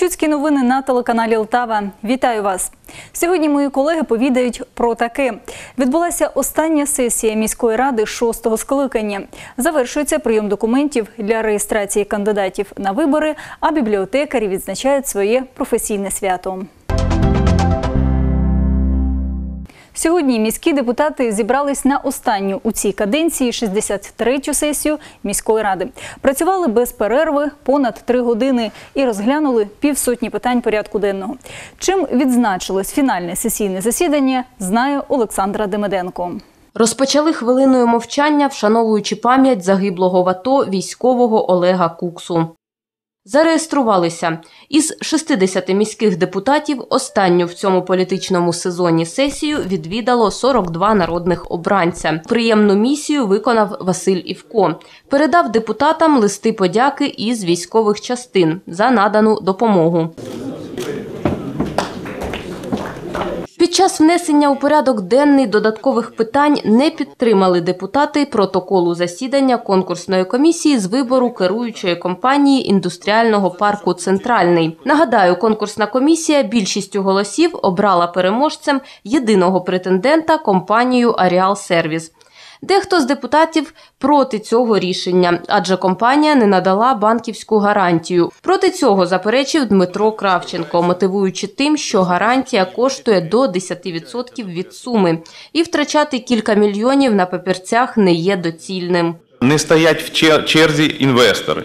Кременчуцькі новини на телеканалі Лтава. Вітаю вас. Сьогодні мої колеги повідають про таке. Відбулася остання сесія міської ради шостого скликання. Завершується прийом документів для реєстрації кандидатів на вибори, а бібліотекарі відзначають своє професійне свято. Сьогодні міські депутати зібрались на останню у цій каденції 63-ю сесію міської ради. Працювали без перерви понад три години і розглянули півсотні питань порядку денного. Чим відзначилось фінальне сесійне засідання, знає Олександра Демиденко. Розпочали хвилиною мовчання, вшановуючи пам'ять загиблого в АТО військового Олега Куксу. Зареєструвалися із 60 міських депутатів. Останню в цьому політичному сезоні сесію відвідало 42 народних обранця. Приємну місію виконав Василь Івко. Передав депутатам листи подяки із військових частин за надану допомогу. Під час внесення у порядок денний додаткових питань не підтримали депутати протоколу засідання конкурсної комісії з вибору керуючої компанії індустріального парку Центральний. Нагадаю, конкурсна комісія більшістю голосів обрала переможцем єдиного претендента компанію Аріал Сервіс. Дехто з депутатів проти цього рішення, адже компанія не надала банківську гарантію. Проти цього заперечив Дмитро Кравченко, мотивуючи тим, що гарантія коштує до 10% від суми, і втрачати кілька мільйонів на папірцях не є доцільним. Не стоять в черзі інвестори.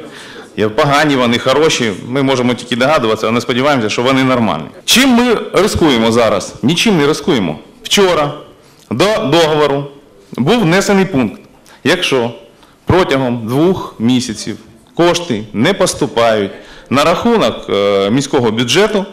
Погані вони, хороші, ми можемо тільки догадуватися, але сподіваємося, що вони нормальні. Чим ми рискуємо зараз? Нічим не рискуємо. Вчора до договору був внесений пункт. Якщо протягом двох місяців кошти не поступають на рахунок е, міського бюджету,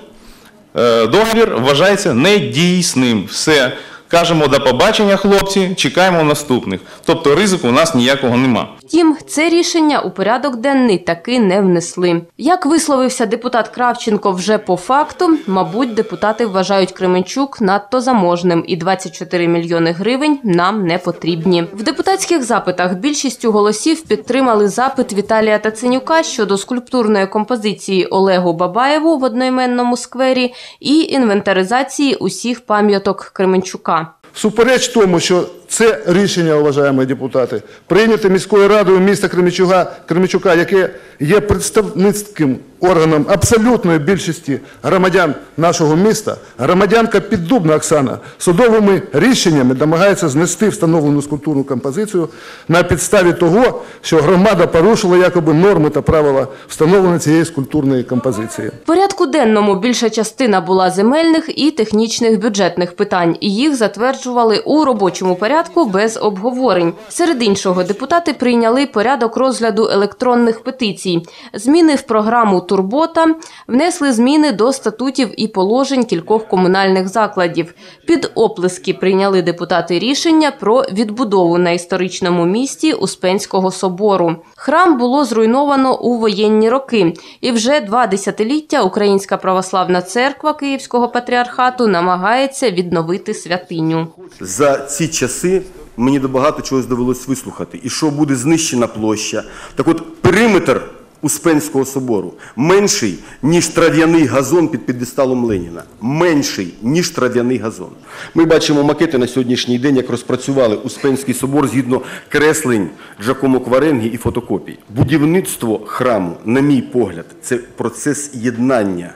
е, договір вважається недійсним. Все. Кажемо до побачення, хлопці, чекаємо наступних. Тобто ризику у нас ніякого нема. Втім, це рішення у порядок денний таки не внесли. Як висловився депутат Кравченко вже по факту, мабуть, депутати вважають Кременчук надто заможним, і 24 мільйони гривень нам не потрібні. В депутатських запитах більшістю голосів підтримали запит Віталія Таценюка щодо скульптурної композиції Олегу Бабаєву в одноіменному сквері і інвентаризації усіх пам'яток Кременчука. Супереч тому, що це рішення, уважаємо депутати, прийняте міською радою міста Кременчука, Кременчука, яке є представницьким органом абсолютної більшості громадян нашого міста, громадянка Піддубна Оксана судовими рішеннями намагається знести встановлену скульптурну композицію на підставі того, що громада порушила якоби норми та правила встановлення цієї скульптурної композиції. В порядку денному більша частина була земельних і технічних бюджетних питань, і їх затверджували у робочому порядку без обговорень. Серед іншого, депутати прийняли порядок розгляду електронних петицій, зміни в програму Турбота, внесли зміни до статутів і положень кількох комунальних закладів. Під оплески прийняли депутати рішення про відбудову на історичному місті Успенського собору. Храм було зруйновано у воєнні роки, і вже два десятиліття Українська православна церква Київського патріархату намагається відновити святиню. За ці часи мені до багато чогось довелось вислухати. І що буде знищена площа. Так от периметр Успенського собору менший, ніж трав'яний газон під підесталом Леніна. Менший, ніж трав'яний газон. Ми бачимо макети на сьогоднішній день, як розпрацювали Успенський собор згідно креслень Джакомо Кваренгі і фотокопій. Будівництво храму, на мій погляд, це процес єднання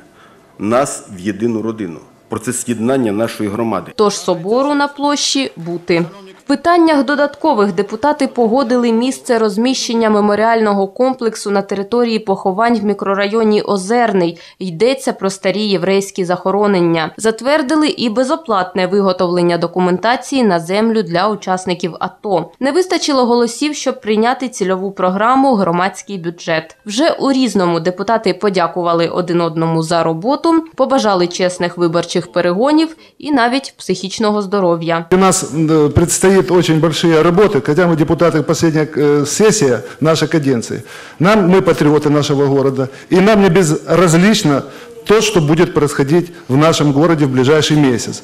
нас в єдину родину. Процес єднання нашої громади. Тож собору на площі бути. Питаннях додаткових депутати погодили місце розміщення меморіального комплексу на території поховань в мікрорайоні Озерний. Йдеться про старі єврейські захоронення. Затвердили і безоплатне виготовлення документації на землю для учасників АТО. Не вистачило голосів, щоб прийняти цільову програму Громадський бюджет. Вже у різному депутати подякували один одному за роботу, побажали чесних виборчих перегонів і навіть психічного здоров'я. У нас м, предстоит очень большие работы, хотя мы депутаты последняя э, сессия нашей каденции. Нам, мы патриоты нашего города, и нам не безразлично то, что будет происходить в нашем городе в ближайший месяц.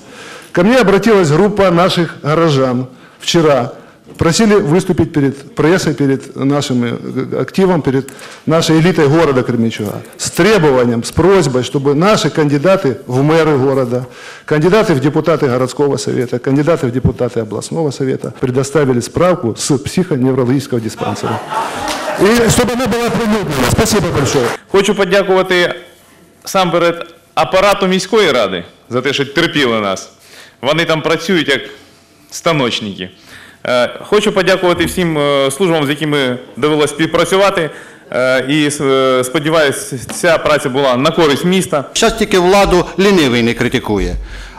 Ко мне обратилась группа наших горожан вчера просили выступить перед прессой, перед нашим э, активом, перед нашей элитой города Кременчуга с требованием, с просьбой, чтобы наши кандидаты в мэры города, кандидаты в депутаты городского совета, кандидаты в депутаты областного совета предоставили справку с психоневрологического диспансера. И чтобы она была оприлюднена. Спасибо большое. Хочу подякувати сам перед апарату міської ради за те, що терпіли нас. Вони там працюють як станочники. Е, Хочу подякувати всім е, службам, з якими довелося співпрацювати. Е, І сподіваюся, ця праця була на користь міста. Зараз тільки владу лінивий не критикує.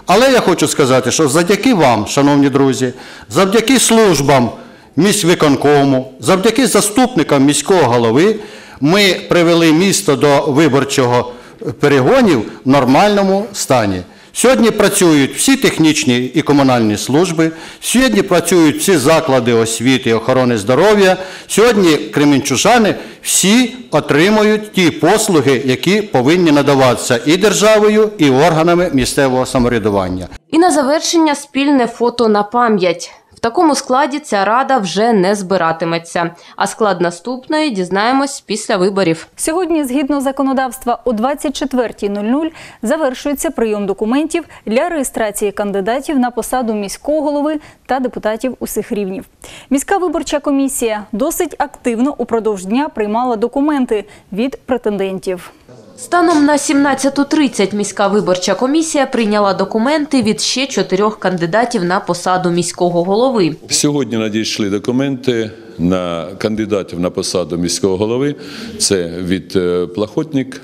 Але я хочу сказати, що завдяки вам, шановні друзі, завдяки службам міськвиконкому, завдяки заступникам міського голови, ми привели місто до виборчого перегонів в нормальному стані. Сьогодні працюють всі технічні і комунальні служби, сьогодні працюють всі заклади освіти і охорони здоров'я. Сьогодні кременчужани всі отримують ті послуги, які повинні надаватися і державою, і органами місцевого самоврядування. І на завершення спільне фото на пам'ять. Такому складі ця рада вже не збиратиметься. А склад наступної дізнаємось після виборів. Сьогодні, згідно законодавства, о 24.00 завершується прийом документів для реєстрації кандидатів на посаду міського голови та депутатів усіх рівнів. Міська виборча комісія досить активно упродовж дня приймала документи від претендентів. Станом на 17.30 міська виборча комісія прийняла документи від ще чотирьох кандидатів на посаду міського голови. Сьогодні надійшли документи на кандидатів на посаду міського голови. Це від е, Плахотник,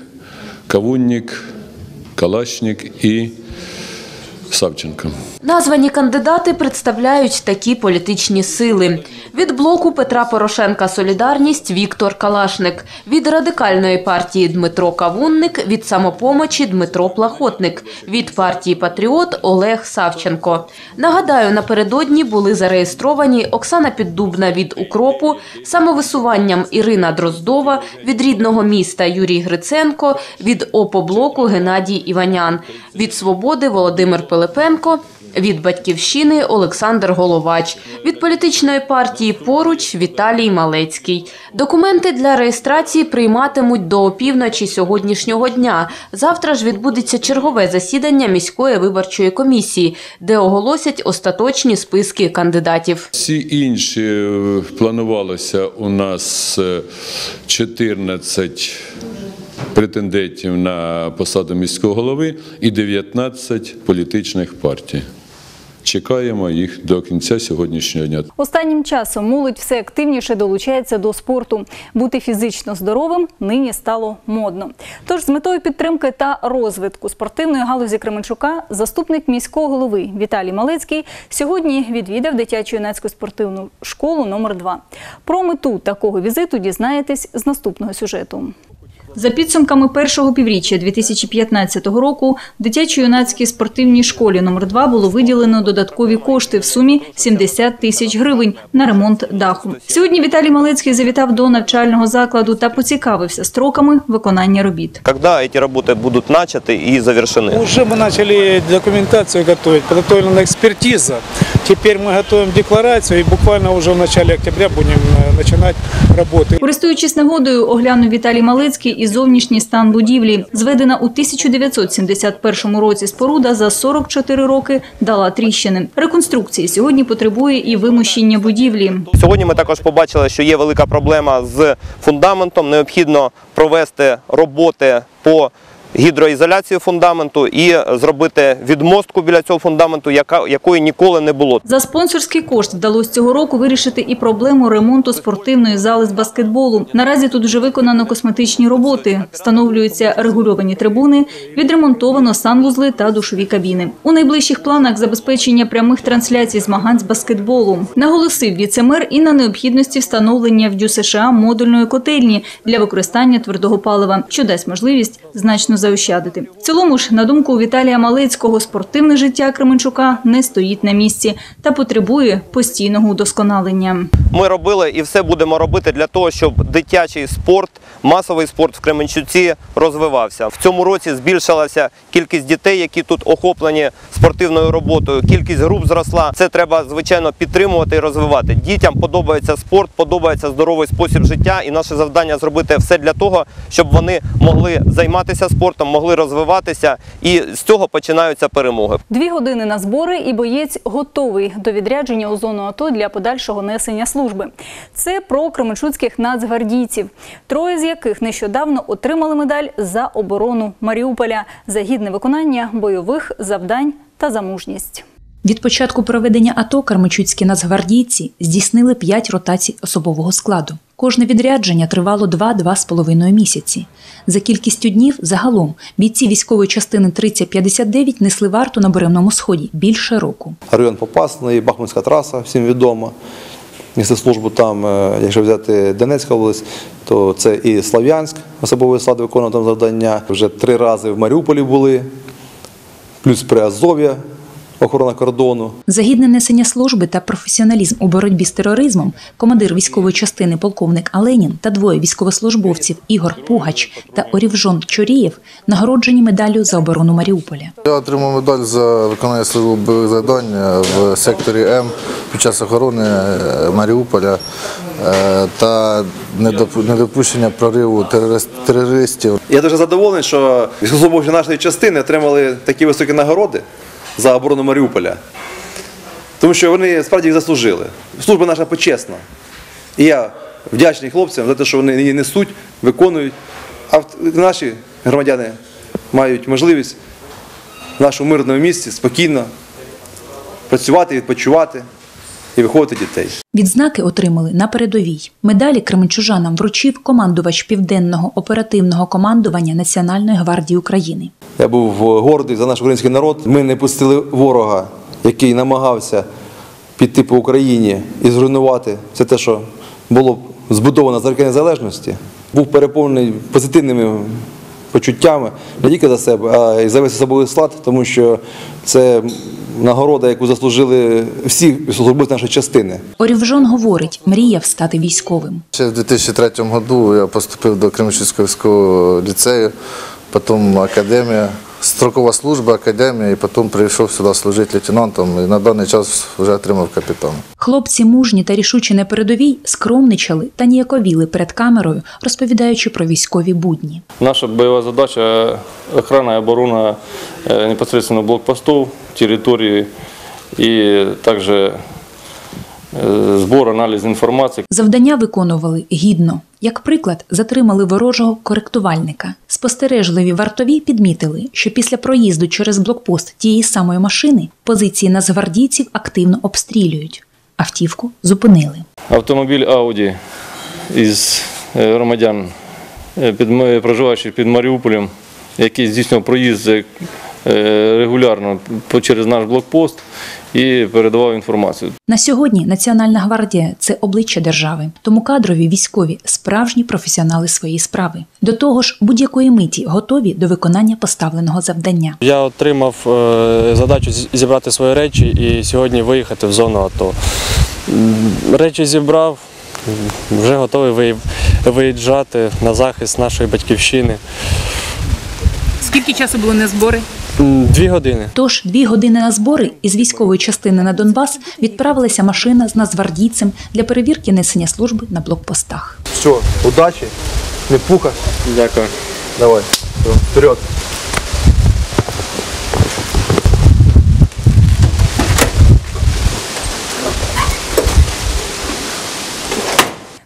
Кавунник, Калашник і Савченко. Названі кандидати представляють такі політичні сили. Від блоку Петра Порошенка Солідарність Віктор Калашник, від радикальної партії Дмитро Кавунник, від самопомочі Дмитро Плахотник, від партії Патріот Олег Савченко. Нагадаю, напередодні були зареєстровані Оксана Піддубна від Укропу, самовисуванням Ірина Дроздова, від рідного міста Юрій Гриценко, від ОПО-блоку Геннадій Іванян, від Свободи Володимир Пилипенко, від Батьківщини Олександр Головач, від політичної партії Поруч Віталій Малецький. Документи для реєстрації прийматимуть до опівночі сьогоднішнього дня. Завтра ж відбудеться чергове засідання міської виборчої комісії, де оголосять остаточні списки кандидатів. Всі інші е, планувалося у нас е, 14 претендентів на посаду міського голови і 19 політичних партій. Чекаємо їх до кінця сьогоднішнього дня. Останнім часом молодь все активніше долучається до спорту. Бути фізично здоровим нині стало модно. Тож з метою підтримки та розвитку спортивної галузі Кременчука заступник міського голови Віталій Малецький сьогодні відвідав дитячу юнацьку спортивну школу номер 2 Про мету такого візиту дізнаєтесь з наступного сюжету. За підсумками першого півріччя 2015 року в дитячо-юнацькій спортивній школі номер 2 було виділено додаткові кошти в сумі 70 тисяч гривень на ремонт даху. Сьогодні Віталій Малецький завітав до навчального закладу та поцікавився строками виконання робіт. Когда эти работы будут начаты и завершены? Уже мы начали документацию готовить, подготовлена экспертиза. Теперь мы готовим декларацию и буквально уже в начале октября будем э, начинать работы. Користуючись нагодою, оглянув Віталій Малецький і зовнішній стан будівлі. Зведена у 1971 році споруда за 44 роки дала тріщини. Реконструкції сьогодні потребує і вимощення будівлі. Сьогодні ми також побачили, що є велика проблема з фундаментом. Необхідно провести роботи по гідроізоляції фундаменту і зробити відмостку біля цього фундаменту, яка якої ніколи не було. За спонсорський кошт вдалося цього року вирішити і проблему ремонту спортивної зали з баскетболу. Наразі тут вже виконано косметичні роботи, встановлюються регульовані трибуни, відремонтовано санвузли та душові кабіни. У найближчих планах забезпечення прямих трансляцій змагань з баскетболу. Наголосив віцемер і на необхідності встановлення в ДЮСШ модульної котельні для використання твердого палива, що дасть можливість значно заощадити. В цілому ж, на думку Віталія Малецького, спортивне життя Кременчука не стоїть на місці та потребує постійного удосконалення. ми робили і все будемо робити для того, щоб дитячий спорт, масовий спорт в Кременчуці розвивався. В цьому році збільшилася кількість дітей, які тут охоплені спортивною роботою. Кількість груп зросла. Це треба звичайно підтримувати і розвивати. Дітям подобається спорт, подобається здоровий спосіб життя, і наше завдання зробити все для того, щоб вони могли займатися спортом, могли розвиватися, і з цього починаються перемоги. Дві години на збори і боєць готовий до відрядження у зону АТО для подальшого несення служби. Це про кременчуцьких нацгвардійців, троє з яких нещодавно отримали медаль за оборону Маріуполя за гідне виконання бойових завдань та за мужність. Від початку проведення АТО кармичуцькі нацгвардійці здійснили 5 ротацій особового складу. Кожне відрядження тривало 2-2,5 місяці. За кількістю днів загалом бійці військової частини 3059 несли варту на Буремному сході більше року. район Попасний, Бахмутська траса, всім відома. Нести службу там, е, якщо взяти Донецька область, то це і Слав'янськ, особовий склад виконував там завдання. Вже три рази в Маріуполі були, плюс при Азов'я, охорона кордону. За гідне несення служби та професіоналізм у боротьбі з тероризмом командир військової частини полковник Аленін та двоє військовослужбовців Ігор Пугач та Орівжон Чорієв нагороджені медаллю за оборону Маріуполя. Я отримав медаль за виконання службових завдань в секторі М під час охорони е, Маріуполя е, та недоп- недопущення прориву терорист- терористів. Я дуже задоволений, що військовослужбовці нашої частини отримали такі високі нагороди за оборону Маріуполя. Тому що вони справді їх заслужили. Служба наша почесна. І я вдячний хлопцям за те, що вони її несуть, виконують. А наші громадяни мають можливість в нашому мирному місці спокійно працювати, відпочивати і виховувати дітей. Відзнаки отримали на передовій. Медалі кременчужанам вручив командувач південного оперативного командування Національної гвардії України. Я був гордий за наш український народ. Ми не пустили ворога, який намагався піти по Україні і зруйнувати все те, що було збудовано за роки незалежності. Був переповнений позитивними почуттями не тільки за себе, а й за весь особовий склад, тому що це нагорода, яку заслужили всі службовці нашої частини. Орівжон говорить, мріяв стати військовим. Ще в 2003 році я поступив до Кременчуцького військового ліцею, потім академія, строкова служба, академія, і потім прийшов сюди служити лейтенантом. І на даний час вже отримав капітана. Хлопці мужні та рішучі на передовій скромничали та ніяковіли перед камерою, розповідаючи про військові будні. Наша боевая задача – охрана и оборона э, непосредственно блокпостов, территории и также э, сбор, анализ информации. Завдання виконували гідно. Як приклад, затримали ворожого коректувальника. Спостережливі вартові підмітили, що після проїзду через блокпост тієї самої машини позиції нацгвардійців активно обстрілюють. Автівку зупинили. Автомобіль Audi із е, громадян, е, під, М- проживаючих під Маріуполем, який здійснював проїзд е, регулярно по- через наш блокпост і передавав інформацію. На сьогодні Національна гвардія це обличчя держави, тому кадрові військові справжні професіонали своєї справи. До того ж, будь-якої миті готові до виконання поставленого завдання. Я отримав е, задачу зібрати свої речі і сьогодні виїхати в зону АТО. Речі зібрав, вже готовий виїжджати на захист нашої батьківщини. Скільки часу було на збори? Дві години. Тож дві години на збори із військової частини на Донбас відправилася машина з нацгвардійцем для перевірки несення служби на блокпостах. Все, удачі, не пуха. Дякую. Давай, все, вперед.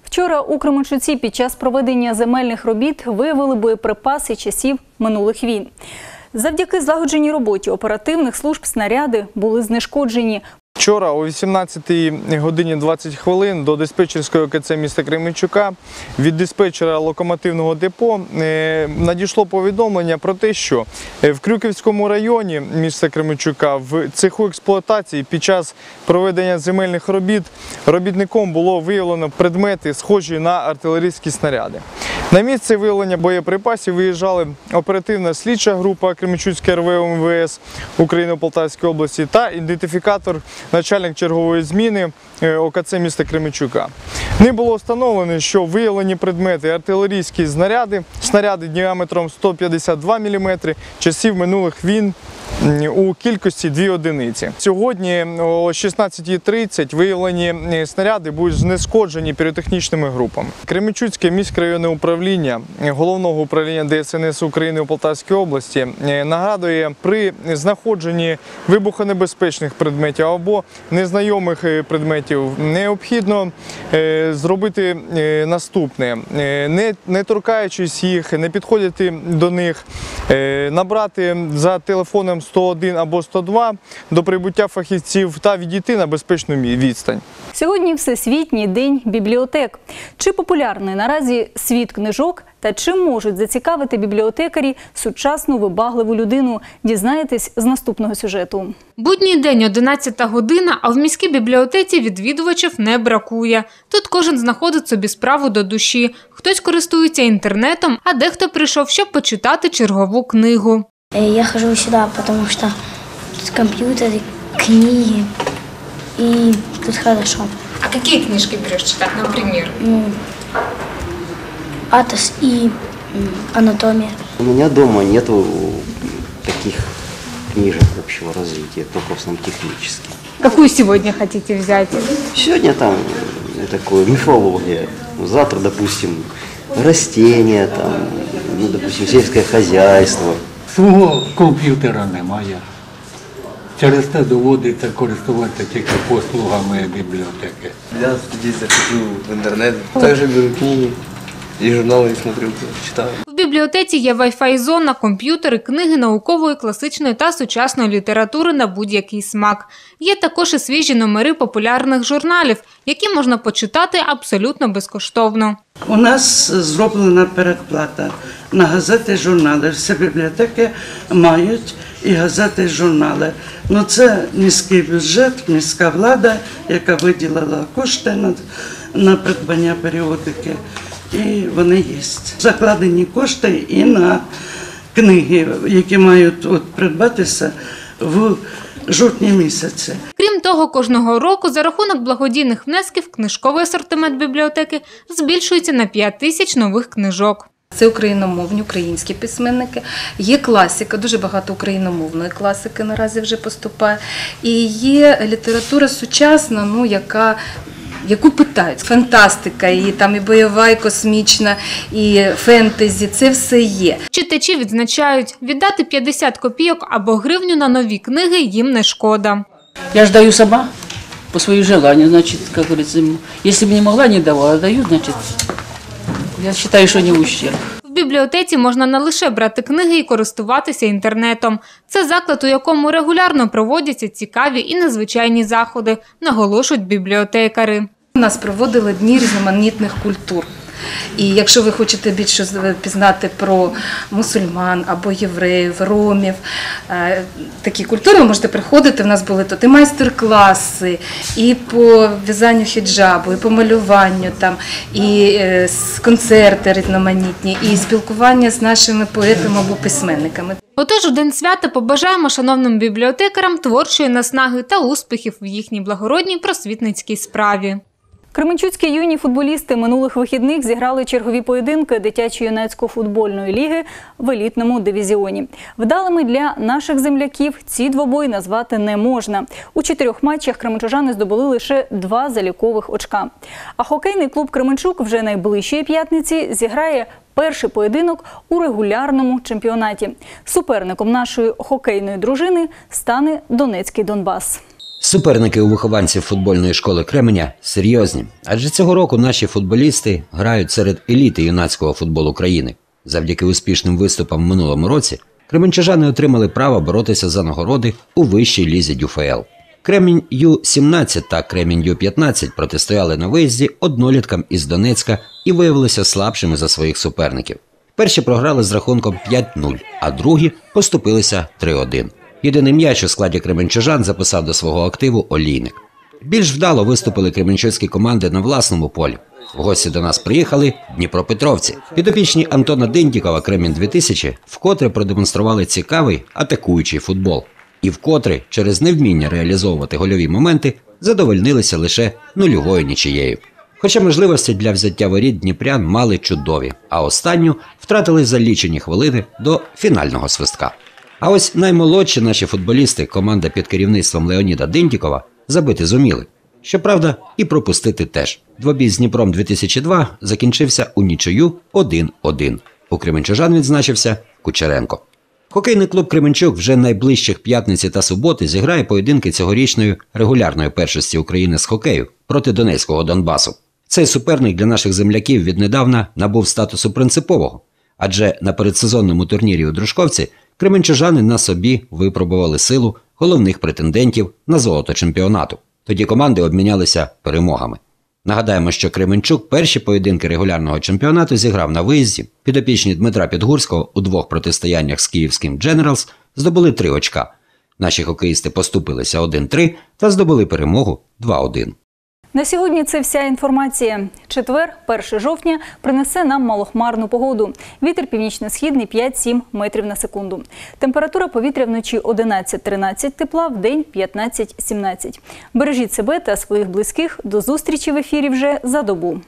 Вчора у Кременчуці під час проведення земельних робіт виявили боєприпаси часів минулих війн. Завдяки злагодженій роботі оперативних служб снаряди були знешкоджені. Вчора о 18 годині 20 хвилин до диспетчерської ОКЦ міста Кременчука від диспетчера локомотивного депо е, надійшло повідомлення про те, що е, в Крюківському районі міста Кременчука в цеху експлуатації під час проведення земельних робіт робітником було виявлено предмети, схожі на артилерійські снаряди. На місце виявлення боєприпасів виїжджали оперативна слідча група Кременчуцьке РВ МВС України у Полтавській області та ідентифікатор начальник чергової зміни е, ОКЦ міста Кременчука. Ним було встановлено, що виявлені предмети артилерійські знаряди, снаряди діаметром 152 мм, часів минулих війн у кількості 2 одиниці. Сьогодні о 16.30 виявлені е, снаряди будуть знешкоджені піротехнічними групами. Кременчуцьке міськрайонне управління е, головного управління ДСНС України у Полтавській області е, нагадує при знаходженні вибухонебезпечних предметів або незнайомих е, предметів необхідно зробити наступне: не, не торкаючись їх, не підходити до них, набрати за телефоном 101 або 102 до прибуття фахівців та відійти на безпечну відстань. Сьогодні Всесвітній день бібліотек. Чи популярний наразі світ книжок та чим можуть зацікавити бібліотекарі сучасну вибагливу людину? Дізнаєтесь з наступного сюжету. Будній день 11 година, а в міській бібліотеці відвідувачів не бракує. Тут кожен знаходить собі справу до душі. Хтось користується інтернетом, а дехто прийшов, щоб почитати чергову книгу. Э, Я хожу сюда, потому что тут компьютеры, книги, и тут хорошо. А какие книжки берешь читать, например? Ну, Атос и анатомия. У меня дома нету таких книжек общего развития, только в основном технические. Какую сегодня хотите взять? Сегодня там такое мифология. Завтра, допустим, растения, там, ну, допустим, сельское хозяйство. Свого комп'ютера немає. Через те доводиться користуватися тільки послугами бібліотеки. Я здесь захожу в интернет, также беру книги и журналы смотрю, читаю. В бібліотеці є Wi-Fi зона, комп'ютери, книги наукової, класичної та сучасної літератури на будь-який смак. Є також і свіжі номери популярних журналів, які можна почитати абсолютно безкоштовно. У нас зроблена передплата на газети, журнали. Всі бібліотеки мають і газети, і журнали. Ну це міський бюджет, міська влада, яка виділила кошти на, на придбання періодики. І вони є. Закладені кошти і на книги, які мають от, придбатися в жовтні місяці. Крім того, кожного року за рахунок благодійних внесків книжковий асортимент бібліотеки збільшується на 5 тисяч нових книжок. Це україномовні, українські письменники. Є класика, дуже багато україномовної класики наразі вже поступає. І є література сучасна, ну яка. Яку питають фантастика, і там і бойова, і космічна, і фентезі, це все є. Читачі відзначають, віддати 50 копійок або гривню на нові книги їм не шкода. Я ж даю сама по своїм желанию, значить, як говориться, якщо б бы не могла, не давала, даю, значить, я вважаю, що не ущерб. Бібліотеці можна не лише брати книги і користуватися інтернетом. Це заклад, у якому регулярно проводяться цікаві і незвичайні заходи, наголошують бібліотекари. У нас проводили дні різноманітних культур. І якщо ви хочете більше пізнати про мусульман або євреїв, ромів, е, такі культури, ви можете приходити. У нас були тут і майстер-класи, і по в'язанню хіджабу, і по малюванню, там, і е, концерти різноманітні, і спілкування з нашими поетами або письменниками. Отож, у день свята побажаємо шановним бібліотекарам творчої наснаги та успіхів в їхній благородній просвітницькій справі. Кременчуцькі юні футболісти минулих вихідних зіграли чергові поєдинки дитячо-юнацької футбольної ліги в елітному дивізіоні. Вдалими для наших земляків ці двобої назвати не можна. У чотирьох матчах кременчужани здобули лише два залікових очка. А хокейний клуб Кременчук вже найближчої п'ятниці зіграє перший поєдинок у регулярному чемпіонаті. Суперником нашої хокейної дружини стане Донецький Донбас. Суперники у вихованців футбольної школи Кременя серйозні, адже цього року наші футболісти грають серед еліти юнацького футболу країни. Завдяки успішним виступам в минулому році кременчужани отримали право боротися за нагороди у вищій лізі ДЮФЛ. Кремінь Ю-17 та Кремінь Ю-15 протистояли на виїзді одноліткам із Донецька і виявилися слабшими за своїх суперників. Перші програли з рахунком 5-0, а другі поступилися 3-1. Єдиний м'яч у складі кременчужан записав до свого активу Олійник. Більш вдало виступили кременчуцькі команди на власному полі. В гості до нас приїхали Дніпропетровці. Підопічні Антона Диндікова Кремінь 2000 вкотре продемонстрували цікавий атакуючий футбол. і вкотре через невміння реалізовувати гольові моменти задовольнилися лише нульовою нічиєю. Хоча можливості для взяття воріт Дніпрян мали чудові, а останню втратили за лічені хвилини до фінального свистка. А ось наймолодші наші футболісти, команда під керівництвом Леоніда Динтікова, забити зуміли. Щоправда, і пропустити теж. Двобій з Дніпром 2002 закінчився у нічию 1-1. У Кременчужан відзначився Кучеренко. Хокейний клуб Кременчук вже найближчих п'ятниці та суботи зіграє поєдинки цьогорічної регулярної першості України з хокею проти Донецького Донбасу. Цей суперник для наших земляків віднедавна набув статусу принципового, адже на передсезонному турнірі у Дружковці кременчужани на собі випробували силу головних претендентів на золото чемпіонату. Тоді команди обмінялися перемогами. Нагадаємо, що Кременчук перші поєдинки регулярного чемпіонату зіграв на виїзді. Підопічні Дмитра Підгурського у двох протистояннях з київським Дженералс здобули три очка. Наші хокеїсти поступилися 1-3 та здобули перемогу 2-1. На сьогодні це вся інформація. Четвер, 1 жовтня, принесе нам малохмарну погоду. Вітер північно-східний 5-7 метрів на секунду. Температура повітря вночі 11-13 тепла, в день 15-17. Бережіть себе та своїх близьких. До зустрічі в ефірі вже за добу.